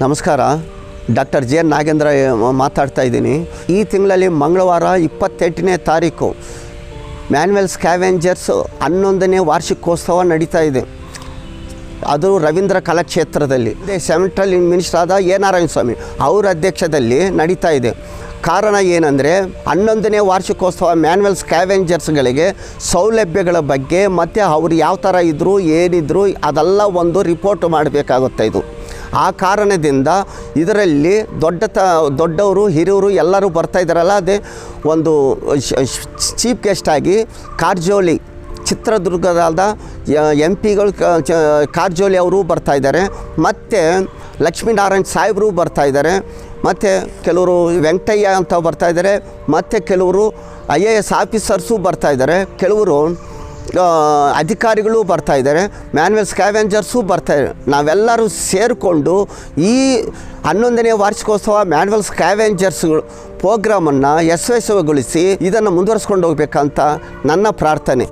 ನಮಸ್ಕಾರ. Doctor J N Nagendra ಮಾತಾಡ್ತಾ ಇದ್ದೀನಿ. ಈ ತಿಂಗಳಲ್ಲಿ ಮಂಗಳವಾರ ಇಪ್ಪತ್ತೆಂಟನೇ ತಾರೀಕು ಮ್ಯಾನ್ವೆಲ್ ಸ್ಕ್ಯಾವೆಂಜರ್ಸ್ ಹನ್ನೊಂದನೇ ವಾರ್ಷಿಕೋತ್ಸವ ನಡೀತಾ ಇದೆ. ಅದು ರವೀಂದ್ರ ಕಲಾಕ್ಷೇತ್ರದಲ್ಲಿ. ಸೆಂಟ್ರಲ್ ಮಿನಿಸ್ಟರ್ ಆದ ಎ ನಾರಾಯಣ ಸ್ವಾಮಿ ಅವರ ಅಧ್ಯಕ್ಷದಲ್ಲಿ ನಡೀತಾ ಇದೆ. ಕಾರಣ ಏನಂದರೆ, ಹನ್ನೊಂದನೇ ವಾರ್ಷಿಕೋತ್ಸವ ಮ್ಯಾನ್ವೆಲ್ ಸ್ಕ್ಯಾವೆಂಜರ್ಸ್ಗಳಿಗೆ ಸೌಲಭ್ಯಗಳ ಬಗ್ಗೆ ಮತ್ತು ಅವ್ರು ಯಾವ ಥರ ಇದ್ದರು ಏನಿದ್ರು ಅದೆಲ್ಲ ಒಂದು ರಿಪೋರ್ಟ್ ಮಾಡಬೇಕಾಗುತ್ತೆ ಇದು. ಆ ಕಾರಣದಿಂದ ಇದರಲ್ಲಿ ದೊಡ್ಡ ತ, ದೊಡ್ಡವರು, ಹಿರಿಯವರು ಎಲ್ಲರೂ ಬರ್ತಾ ಇದ್ದಾರಲ್ಲ, ಅದೇ ಒಂದು ಚೀಫ್ ಆಗಿ ಕಾರ್ಜೋಲಿ ಚಿತ್ರದುರ್ಗದ ಎಂ ಪಿಗಳು ಕಾರಜೋಳಿ ಅವರು ಬರ್ತಾ ಇದ್ದಾರೆ. ಮತ್ತು ಲಕ್ಷ್ಮೀನಾರಾಯಣ್ ಸಾಹೇಬರು ಬರ್ತಾ ಇದ್ದಾರೆ. ಮತ್ತು ಕೆಲವರು ವೆಂಕಟಯ್ಯ ಅಂತ ಬರ್ತಾ ಇದ್ದಾರೆ. ಮತ್ತು ಕೆಲವರು ಐ ಎ ಎಸ್ ಆಫೀಸರ್ಸು ಬರ್ತಾ ಇದ್ದಾರೆ. ಕೆಲವರು ಅಧಿಕಾರಿಗಳು ಬರ್ತಾ ಇದ್ದಾರೆ. ಮ್ಯಾನ್ವೆಲ್ ಸ್ಕ್ಯಾವೆಂಜರ್ಸು ಬರ್ತಾ ಇದೆ ನಾವೆಲ್ಲರೂ ಸೇರಿಕೊಂಡು ಈ ಹನ್ನೊಂದನೇ ವಾರ್ಷಿಕೋತ್ಸವ ಮ್ಯಾನ್ವೆಲ್ ಸ್ಕ್ಯಾವೆಂಜರ್ಸ್ಗಳು ಪ್ರೋಗ್ರಾಮನ್ನು ಯಶಸ್ವಿಗೊಳಿಸಿ ಇದನ್ನು ಮುಂದುವರಿಸ್ಕೊಂಡು ಹೋಗ್ಬೇಕಂತ ನನ್ನ ಪ್ರಾರ್ಥನೆ.